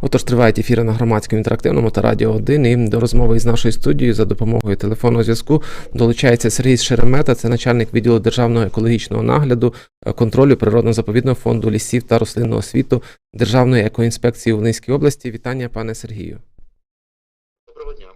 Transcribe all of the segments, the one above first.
Отож, тривають ефіри на громадському інтерактивному та радіо 1. І до розмови із нашою студією за допомогою телефонного зв'язку долучається Сергій Шеремета, це начальник відділу державного екологічного нагляду, е, контролю природно-заповідного фонду лісів та рослинного світу Державної екоінспекції у Низькій області. Вітання, пане Сергію. Доброго дня.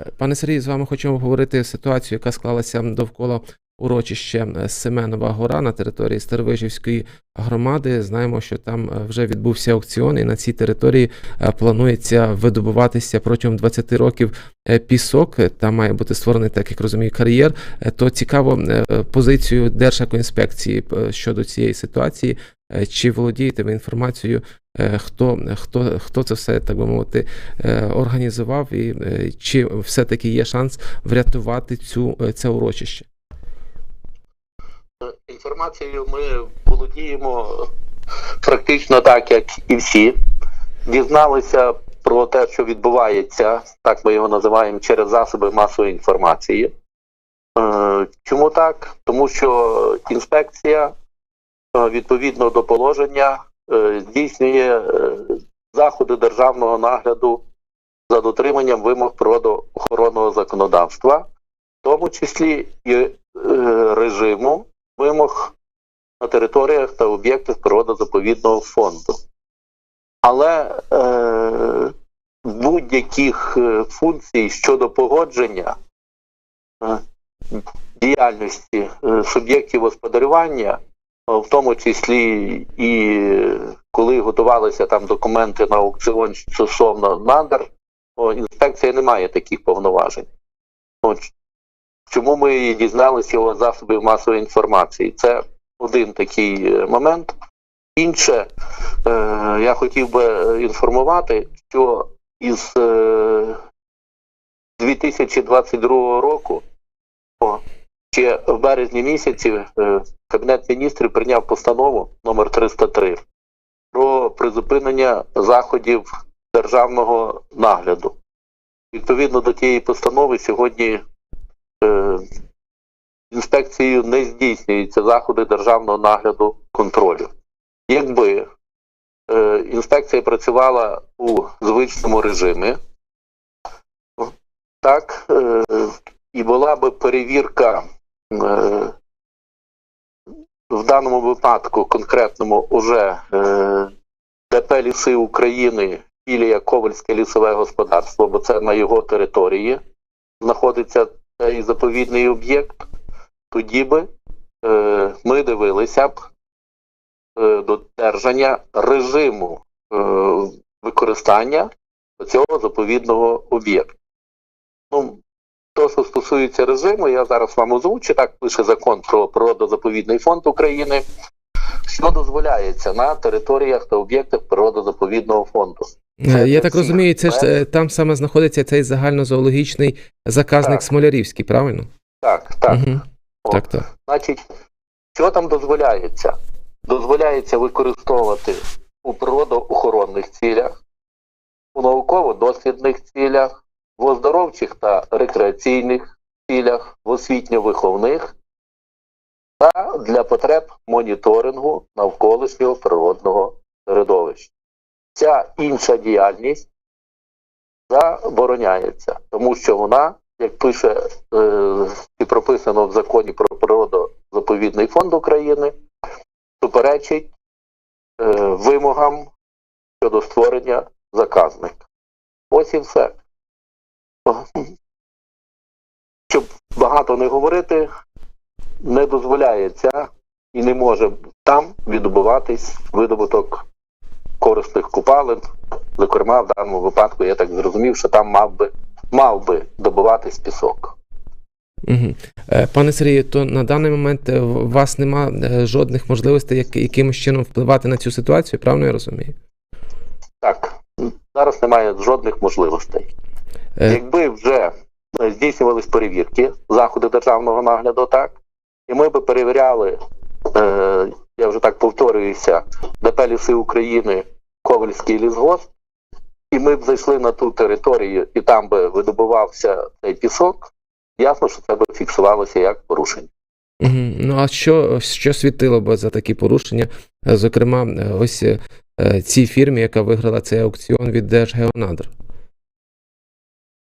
Е, Пане Сергію, з вами хочемо обговорити ситуацію, яка склалася довкола урочища е, Семенова гора на території Старовижівської громади. Знаємо, що там е, вже відбувся аукціон, і на цій території е, планується видобуватися протягом 20 років пісок. Там має бути створений, так як розумію, кар'єр. То цікаво позицію Держекоінспекції щодо цієї ситуації. Чи володієте ви інформацією, хто, хто, хто це все, так би мовити, організував, і чи все-таки є шанс врятувати цю, це урочище? Інформацією ми володіємо практично так, як і всі. Дізналися про те, що відбувається, так ми його називаємо, через засоби масової інформації. Е, Чому так? Тому що інспекція е, відповідно до положення е, здійснює заходи державного нагляду за дотриманням вимог природоохоронного законодавства, в тому числі і режиму вимог на територіях та об'єктах природозаповідного фонду. Але е, будь-яких е, функцій щодо погодження е, діяльності е, суб'єктів господарювання, е, в тому числі і коли готувалися там документи на аукціон стосовно надр, інспекція не має таких повноважень. Чому ми дізналися його засобів масової інформації? Це один такий е, момент. Інше, е, я хотів би е, інформувати, що із е, 2022 року, о, ще в березні місяці, е, Кабінет міністрів прийняв постанову номер 303 про призупинення заходів державного нагляду. Відповідно до тієї постанови, сьогодні інспекцією не здійснюються заходи державного нагляду контролю. Якби е, інспекція працювала у звичному режимі, так, е, і була би перевірка е, в даному випадку конкретному уже е, ДП Ліси України філія Ковальське лісове господарство, бо це на його території знаходиться цей заповідний об'єкт, тоді би е, ми дивилися б е, додержання режиму е, використання цього заповідного об'єкту. Ну, то, що стосується режиму, я зараз вам озвучу, так пише закон про природозаповідний фонд України, що дозволяється на територіях та об'єктах природозаповідного фонду. Е, Це Я так всіх розумію, це ж е, там саме знаходиться цей загальнозоологічний заказник Так. Смолярівський, правильно? Так, так. Угу. О. Так, так. Значить, що там дозволяється? Дозволяється використовувати у природоохоронних цілях, у науково-дослідних цілях, в оздоровчих та рекреаційних цілях, в освітньо-виховних та для потреб моніторингу навколишнього природного середовища. Ця інша діяльність забороняється, тому що вона, як пише е, і прописано в законі про природозаповідний фонд України, суперечить е, вимогам щодо створення заказника. Ось і все. Щоб багато не говорити, не дозволяється і не може там відбуватись видобуток корисних купалин. Зокрема, в даному випадку я так зрозумів, що там мав би мав би добуватись пісок. Угу. Пане Сергію, то на даний момент е, у вас нема е, жодних можливостей як, якимось чином впливати на цю ситуацію, правильно я розумію? Так, зараз немає жодних можливостей. Е, Якби вже здійснювались перевірки, заходи державного нагляду, так, і ми би перевіряли, е, я вже так повторююся, ДП Ліси України, Ковальський лісгосп, і ми б зайшли на ту територію, і там би видобувався цей пісок, ясно, що це би фіксувалося як порушення. Ну а що, що світило б за такі порушення? Зокрема, ось е, цій фірмі, яка виграла цей аукціон від Держгеонадр?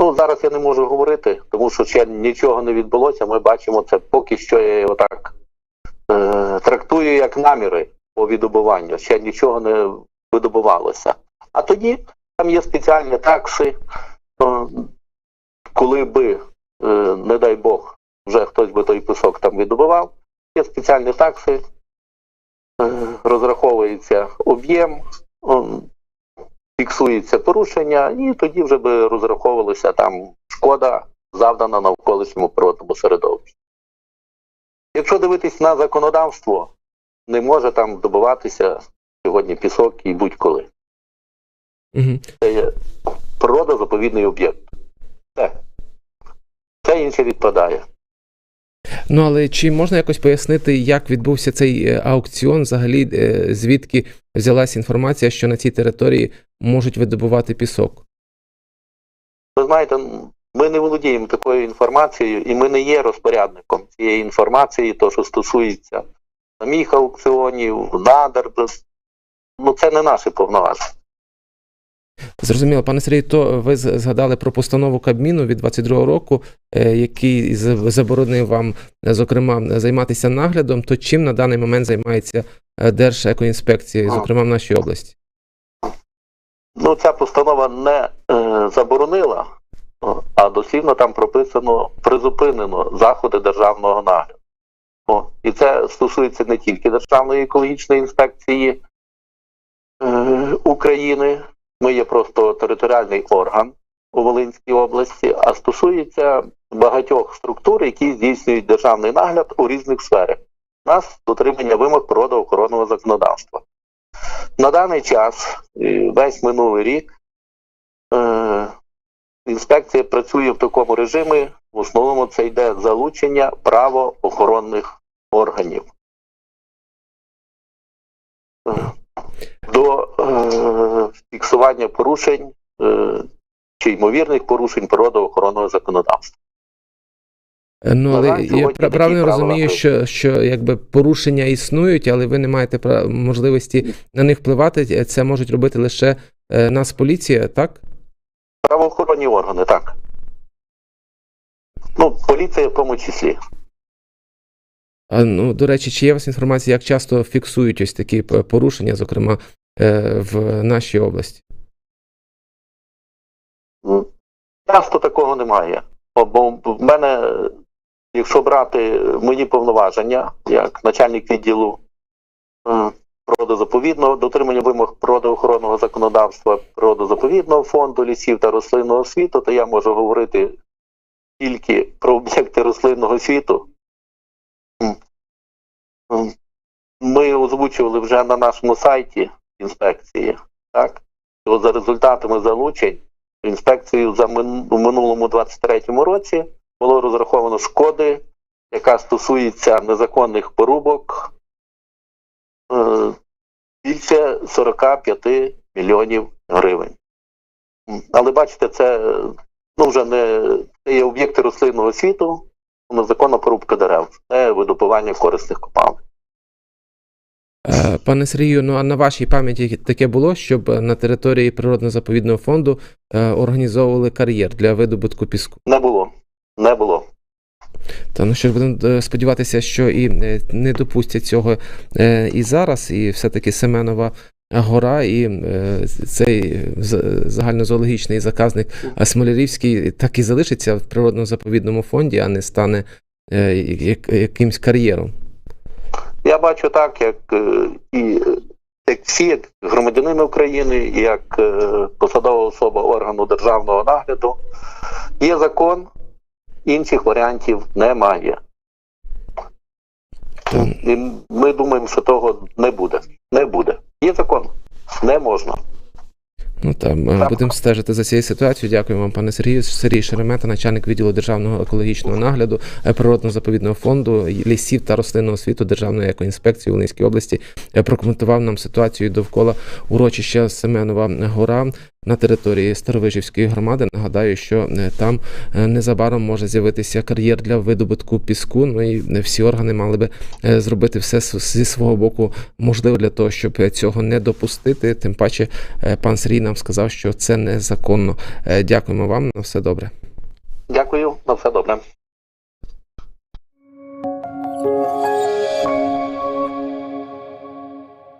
Ну, зараз я не можу говорити, тому що ще нічого не відбулося. Ми бачимо це поки що я його так е, трактую як наміри по видобуванню. Ще нічого не видобувалося. А тоді там є спеціальні такси, коли би, е, не дай Бог, вже хтось би той пісок там видобував, є спеціальні такси, е, розраховується об'єм. фіксується порушення, і тоді вже би розраховувалася там шкода, завдана навколишньому природному середовищу. Якщо дивитись на законодавство, не може там добуватися сьогодні пісок і будь-коли. Угу. Це є природозаповідний об'єкт. Все. Все інше відпадає. Ну але чи можна якось пояснити, як відбувся цей е, аукціон? Взагалі, е, звідки взялася інформація, що на цій території можуть видобувати пісок? Ви знаєте, ми не володіємо такою інформацією, і ми не є розпорядником цієї інформації, то що стосується самих аукціонів, надр. Ну, це не наші повноваження. Зрозуміло, пане Сергій, то ви згадали про постанову Кабміну від 22 року, е, який заборонив вам, зокрема, займатися наглядом. То чим на даний момент займається е, Держекоінспекція, зокрема в нашій області? Ну, ця постанова не е, заборонила, а дослівно там прописано призупинено заходи державного нагляду. О, і це стосується не тільки Державної екологічної інспекції е, України. Ми є просто територіальний орган у Волинській області, а стосується багатьох структур, які здійснюють державний нагляд у різних сферах. У нас дотримання вимог природоохоронного законодавства. На даний час, е, весь минулий рік, е, інспекція працює в такому режимі. В основному це йде залучення правоохоронних органів. Е, До е, фіксування порушень е, чи ймовірних порушень природоохоронного законодавства. Е, Ну, але я сьогодні пра- такі правильно правила розумію, що, що якби порушення існують, але ви не маєте пра- можливості на них впливати. Це можуть робити лише е, нас поліція, так? Правоохоронні органи, так. Ну, поліція в тому числі. А, ну, до речі, чи є у вас інформація, як часто фіксують ось такі порушення, зокрема е, в нашій області? Ну, Часто такого немає. Бо- Бо в мене, якщо брати мої повноваження, як начальник відділу е, природозаповідного, дотримання вимог природоохоронного законодавства природозаповідного фонду лісів та рослинного світу, то я можу говорити тільки про об'єкти рослинного світу. Ми озвучували вже на нашому сайті інспекції, так? що за результатами залучень інспекцією за мин- у минулому 23-му році було розраховано шкоди, яка стосується незаконних порубок більше 45 мільйонів гривень. Але бачите, це е, ну, вже не це є об'єкти рослинного світу, незаконна порубка дерев, це видобування корисних копалин. Е, Пане Сергію, ну а на вашій пам'яті таке було, щоб на території природно-заповідного фонду е, організовували кар'єр для видобутку піску? Не було. Не було. Та ну що ж будемо е, сподіватися, що і е, не допустять цього е, і зараз, і все-таки Семенова гора, і цей загальнозоологічний заказник Смолярівський так і залишиться в природно-заповідному фонді, а не стане як- якимсь кар'єром. Я бачу так, як і як всі, як громадянин України, як посадова особа органу державного нагляду. Є закон, інших варіантів немає. І ми думаємо, що того не буде. Не буде. Є закон. Не можна. Ну там е, будемо стежити за цією ситуацією. Дякую вам, пане Сергію. Сергій Шеремета, начальник відділу державного екологічного нагляду е, природно-заповідного фонду лісів та рослинного світу Державної екоінспекції у Волинській області, е, прокоментував нам ситуацію довкола урочища Семенова гора. На території Старовижівської громади. Нагадаю, що е, там е, незабаром може з'явитися кар'єр для видобутку піску. Ну і е, всі органи мали би зробити все зі свого боку можливо для того, щоб цього не допустити. Тим паче, пан Сергій нам сказав, що це незаконно. Дякуємо вам на все добре. Дякую, на все добре.